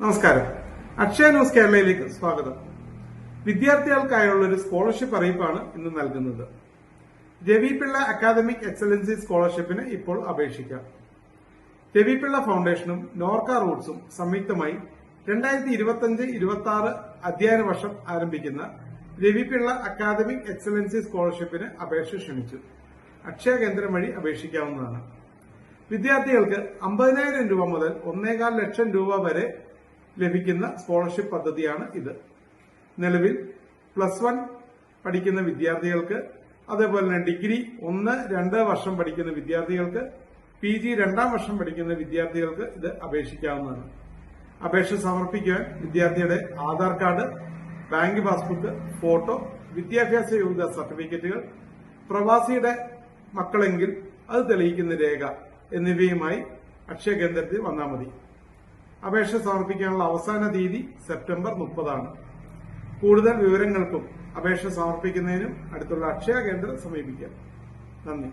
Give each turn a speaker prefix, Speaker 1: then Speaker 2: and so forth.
Speaker 1: നമസ്കാരം. അക്ഷയ ന്യൂസ് കേരളയിലേക്ക് സ്വാഗതം. വിദ്യാർത്ഥികൾക്കായുള്ള ഒരു സ്കോളർഷിപ്പ് അറിയിപ്പാണ് ഇന്ന് നൽകുന്നത്. രവി പിള്ള അക്കാദമിക് എക്സലൻസി സ്കോളർഷിപ്പിന് ഇപ്പോൾ അപേക്ഷിക്കാം. രവി പിള്ള ഫൗണ്ടേഷനും നോർക്ക റൂട്ട്സും സംയുക്തമായി രണ്ടായിരത്തി ഇരുപത്തിയഞ്ച് ഇരുപത്തി ആറ് അധ്യയന വർഷം ആരംഭിക്കുന്ന രവി പിള്ള അക്കാദമിക് എക്സലൻസി സ്കോളർഷിപ്പിന് അപേക്ഷ ക്ഷണിച്ചു. അക്ഷയ കേന്ദ്രം വഴി അപേക്ഷിക്കാവുന്നതാണ്. വിദ്യാർത്ഥികൾക്ക് അമ്പതിനായിരം രൂപ മുതൽ ഒന്നേകാൽ ലക്ഷം രൂപ വരെ ലഭിക്കുന്ന സ്കോളർഷിപ്പ് പദ്ധതിയാണ് ഇത്. നിലവിൽ പ്ലസ് വൺ പഠിക്കുന്ന വിദ്യാർത്ഥികൾക്ക് അതേപോലെ തന്നെ ഡിഗ്രി ഒന്ന് രണ്ട് വർഷം പഠിക്കുന്ന വിദ്യാർത്ഥികൾക്ക് പി ജി രണ്ടാം വർഷം പഠിക്കുന്ന വിദ്യാർത്ഥികൾക്ക് ഇത് അപേക്ഷിക്കാവുന്നതാണ്. അപേക്ഷ സമർപ്പിക്കാൻ വിദ്യാർത്ഥിയുടെ Aadhaar card bank passbook photo വിദ്യാഭ്യാസ യോഗ്യത സർട്ടിഫിക്കറ്റുകൾ പ്രവാസിയുടെ മക്കളെങ്കിൽ അത് തെളിയിക്കുന്ന രേഖ എന്നിവയുമായി അക്ഷയ കേന്ദ്രത്തിൽ വന്നാൽ മതി. അപേക്ഷ സമർപ്പിക്കാനുള്ള അവസാന തീയതി സെപ്റ്റംബർ മുപ്പതാണ്. കൂടുതൽ വിവരങ്ങൾക്കും അപേക്ഷ സമർപ്പിക്കുന്നതിനും അടുത്തുള്ള അക്ഷയ കേന്ദ്രം സമീപിക്കാം. നന്ദി.